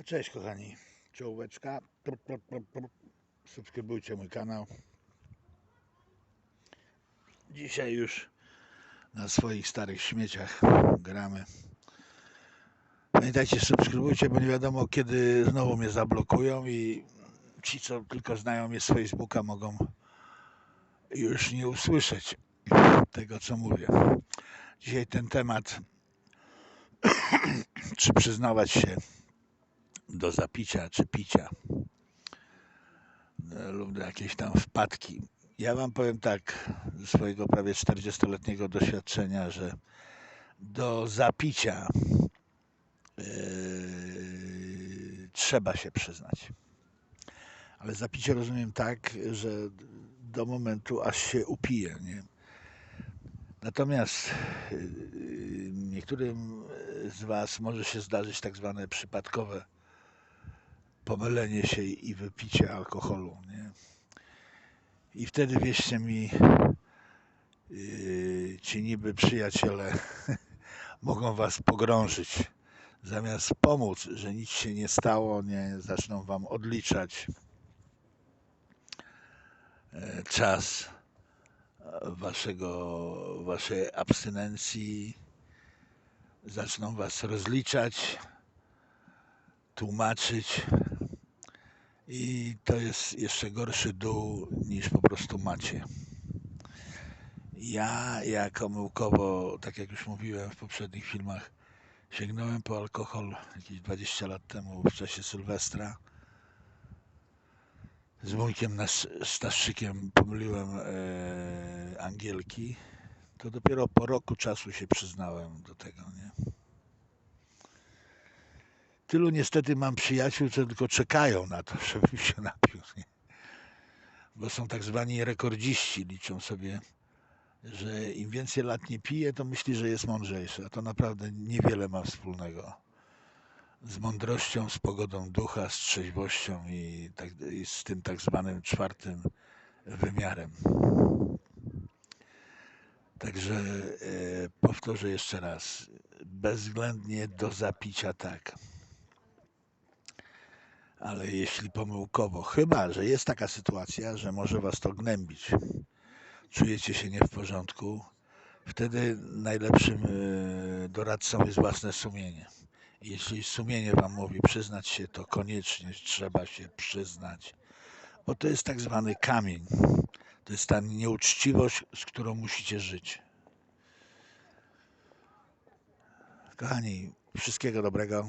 A cześć kochani, czołóweczka. Subskrybujcie mój kanał. Dzisiaj już na swoich starych śmieciach gramy. Pamiętajcie, subskrybujcie, bo nie wiadomo kiedy znowu mnie zablokują i ci, co tylko znają mnie z Facebooka, mogą już nie usłyszeć tego, co mówię. Dzisiaj ten temat, czy przyznawać się do zapicia czy picia e, lub do jakiejś tam wpadki. Ja wam powiem tak, ze swojego prawie 40-letniego doświadczenia, że do zapicia yy, trzeba się przyznać. Ale zapicie rozumiem tak, że do momentu, aż się upije. Nie? Natomiast yy, niektórym z Was może się zdarzyć tak zwane przypadkowe pomylenie się i wypicie alkoholu. Nie? I wtedy wierzcie mi, yy, ci niby przyjaciele mogą was pogrążyć. Zamiast pomóc, że nic się nie stało, nie zaczną wam odliczać e, czas e, waszego, waszej abstynencji, zaczną was rozliczać, tłumaczyć, i to jest jeszcze gorszy dół niż po prostu macie. Ja, jak omyłkowo, tak jak już mówiłem w poprzednich filmach, sięgnąłem po alkohol jakieś 20 lat temu w czasie Sylwestra. Z wujkiem nas, Staszczykiem pomyliłem e, angielki. To dopiero po roku czasu się przyznałem do tego, nie? Tylu niestety mam przyjaciół, co tylko czekają na to, żebym się napił. Nie? Bo są tak zwani rekordziści, liczą sobie, że im więcej lat nie pije, to myśli, że jest mądrzejszy. A to naprawdę niewiele ma wspólnego z mądrością, z pogodą ducha, z trzeźwością i, tak, i z tym tak zwanym czwartym wymiarem. Także e, powtórzę jeszcze raz. Bezwzględnie do zapicia tak ale jeśli pomyłkowo, chyba że jest taka sytuacja, że może was to gnębić, czujecie się nie w porządku, wtedy najlepszym e, doradcą jest własne sumienie. Jeśli sumienie wam mówi przyznać się, to koniecznie trzeba się przyznać, bo to jest tak zwany kamień. To jest ta nieuczciwość, z którą musicie żyć. Kochani, wszystkiego dobrego.